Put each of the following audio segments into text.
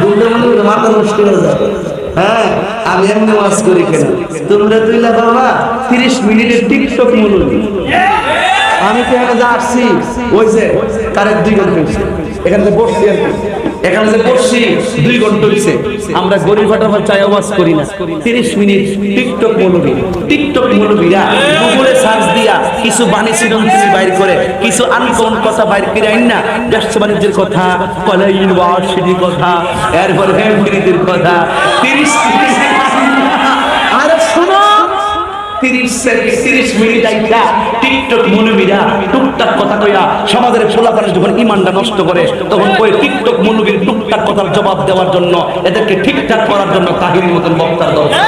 হয়ে আমি এমনি করি কেন? তোমরা তিরিশ মিনিটের টিকটক মূল্য আমি তো এখানে আসছি, ওই যে কারের এখানে বসছি আর কি। এখানে যে বসছি দুই ঘণ্টা হয়েছে আমরা গরিব ফাটাফাট চাই আওয়াজ করি না। তিরিশ মিনিট টিকটক মৌলবী, টিকটক মৌলবীরা গুগলে সার্চ দিয়া কিছু বাণী সৃজনশীল বাইর করে, কিছু আনকমন কথা বাইর করে আইন না। ব্যবসা বাণিজ্যের কথা কলেজ ইউনিভার্সিটির কথা, এরপরে ফ্যামিলিদের কথা। তিরিশ আরে শোনো। তিরিশ তিরিশ মিনিট আইটা টিকটক টুকটাক কথা কইয়া সমাজের ফোলাপানে যখন ইমানটা নষ্ট করে তখন ওই টিকটক মনুবীর টুকটাক কথার জবাব দেওয়ার জন্য এদেরকে ঠিকঠাক করার জন্য তাহির মতন বক্তার দরকার।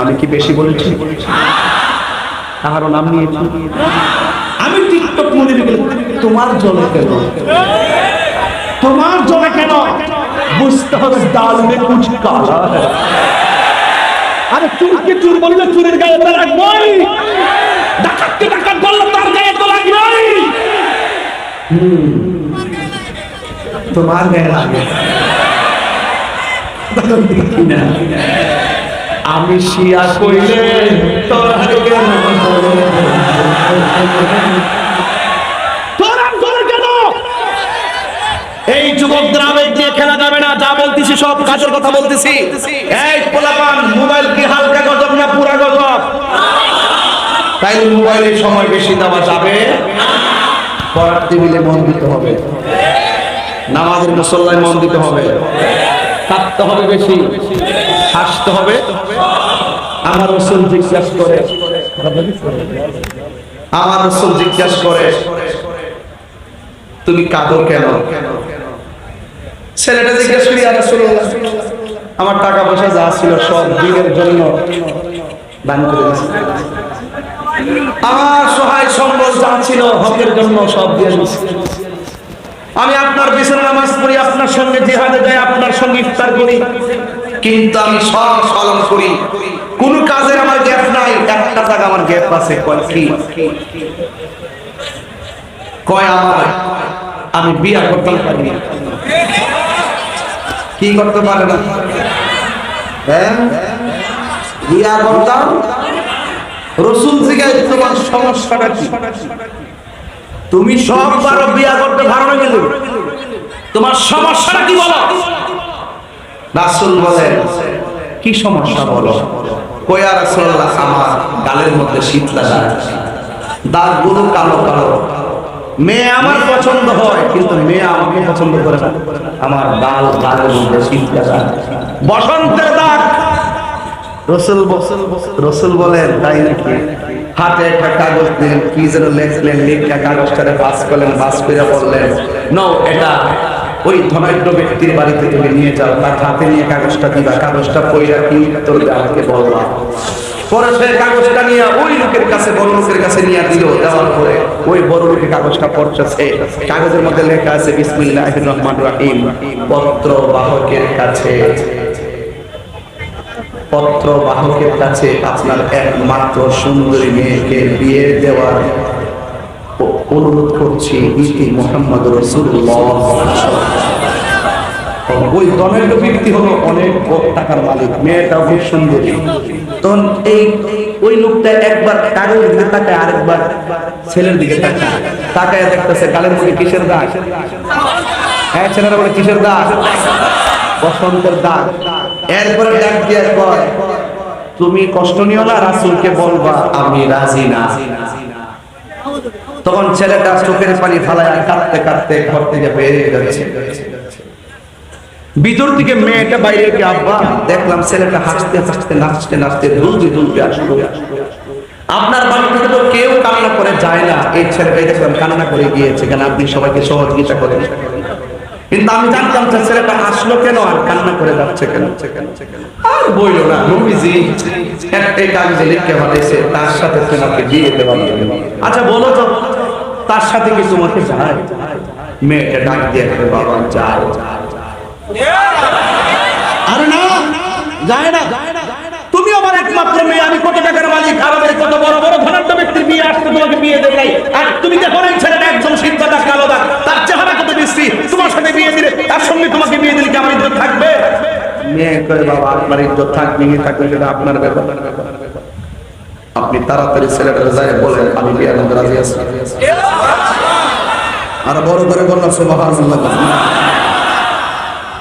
আমি কি বেশি বলেছি? কারও নাম নিয়েছি? আমি টিকটক মনুবী তোমার জলে কেন? তোমার জলে কেন? বুঝতে হবে ডাল মে কুছ কালা আরে চুরকে চুর বললে চুরের গায়ে তো লাগবেই ডাকাতকে ডাকাত বললে তার গায়ে তো লাগবেই তোমার গায়ে লাগে। আমি শিয়া কইলে এই যুবকদের আবেগ দিয়ে খেলা যাবে না, যা বলতেছি সব কাজের কথা বলতেছি। এই পোলাপান, মোবাইল কি হালকা গজব না পুরা গজব? তাই মোবাইলে সময় বেশি দেওয়া যাবে। নামাজের মুসল্লায় মন দিতে হবে। কাঁদতে হবে বেশি, হাসতে হবে। আমার রসুল করে, আমার রসুল করে, তুমি কাঁদো কেন? ছেলেটা জিজ্ঞাসা করি আর আমার টাকা পয়সা যা ছিল সব দিনের জন্য দান করে আমার সহায় সম্বল যা ছিল হকের জন্য সব দিয়ে আমি আপনার পিছনে নামাজ পড়ি, আপনার সঙ্গে জিহাদে যাই, আপনার সঙ্গে ইফতার করি। কিন্তু আমি সব পালন করি। কোন কাজের আমার গ্যাপ নাই, একটা জায়গা আমার গ্যাপ আছে। কয় কি? কয় আমার? আমি বিয়া করতে পারি। কি করতে পারে না? হ্যাঁ? বিয়া করতাম? রসুল তোমার সমস্যাটা তুমি সব বিয়া করতে পারো না কিন্তু। তোমার সমস্যাটা কি বলো? রাসুল বলেন, কি সমস্যা বলো? কয়া রাসুল্লাহ আমার গালের মধ্যে শীতলা দাগ দাগগুলো কালো কালো। মেয়ে আমার পছন্দ হয়, কিন্তু মেয়ে আমাকে পছন্দ করে না। আমার গাল গালের মধ্যে শীতলা দাগ বসন্তের দাগ। রসুল রসুল বলেন, তাই নাকি? হাতে একটা কাগজ দিলেন, কি যেন লেখলেন, লেখা কাগজটারে পাস করলেন পাস করে বললেন নো এটা ওই ধনাঢ্য ব্যক্তির বাড়িতে তুমি নিয়ে যাও, তার হাতে নিয়ে কাগজটা দিবা, কাগজটা পইরা কি দিয়ে আমাকে বলবা কাগজটা নিয়ে ওই লোকের কাছে কাছে পরে ওই বড় লোকের কাগজটা পড়তেছে। কাগজের মধ্যে লেখা আছে, বিসমিল্লাহির রহমান রাহিম, পত্র বাহকের কাছে। পত্র বাহকের কাছে আপনার একমাত্র সুন্দরী মেয়েকে বিয়ে দেওয়ার অনুরোধ করছি ইতি মোহাম্মদ রসুল্লাহ ওই দমের ব্যক্তি হলো অনেক টাকার মালিক, মেয়েটাও খুব সুন্দরী। তখন এই ওই লোকটা একবার কাগজের দিকে তাকায়, আরেকবার ছেলের দিকে তাকায়। তাকায় দেখতেছে, গালের মধ্যে কিসের দাগ? হ্যাঁ ছেলেরা বলে কিসের দাগ? বসন্তের দাগ। এরপরে ডাক দিয়ে কয় তুমি কষ্ট নিও না, রাসূলকে বলবা, আমি রাজি না। তখন ছেলেটা চোখের পানি ফালায় কাঁদতে কাঁদতে ঘর থেকে বেরিয়ে যাচ্ছে। ভিতর থেকে মেয়েটা বাইরে গিয়ে, আব্বা, দেখলাম ছেলেটা হাসতে হাসতে, নাচতে নাচতে দুলতে দুলতে আসলো। আপনার বাড়ি থেকে তো কেউ কান্না করে যায় না। এই ছেলেটাই দেখলাম কান্না করে গিয়েছে। কেন? আপনি সবাইকে সহযোগিতা করেন। কিন্তু আমি জানতাম যে ছেলেটা আসলো কেন আর কান্না করে যাচ্ছে কেন? আর বইল না, নবীজি, একটাই কাগজে লিখে পাঠাইছে, তার সাথে তোমাকে বিয়ে জন্য আচ্ছা বলো তো, তার সাথে কি তোমাকে যায়? মেয়েটা ডাক দিয়ে বাবা, যায়। আরে না, যায় না। তুমি আমার একমাত্র মেয়ে, আমি কত টাকার মালিক আমাদের কত বড় বড় ধনাঢ্য ব্যক্তির বিয়ে আসতে তোমাকে বিয়ে দেবে আর তুমি দেখো না কয়ে বাবা, আপনার ইজ্জত থাকবে থাকবে সেটা আপনার ব্যাপার। আপনি তাড়াতাড়ি ছেলেটা যায় বলেন, আমি বিয়ে রাজি আছি? আর বড় করে বললাম, সুবহানাল্লাহ।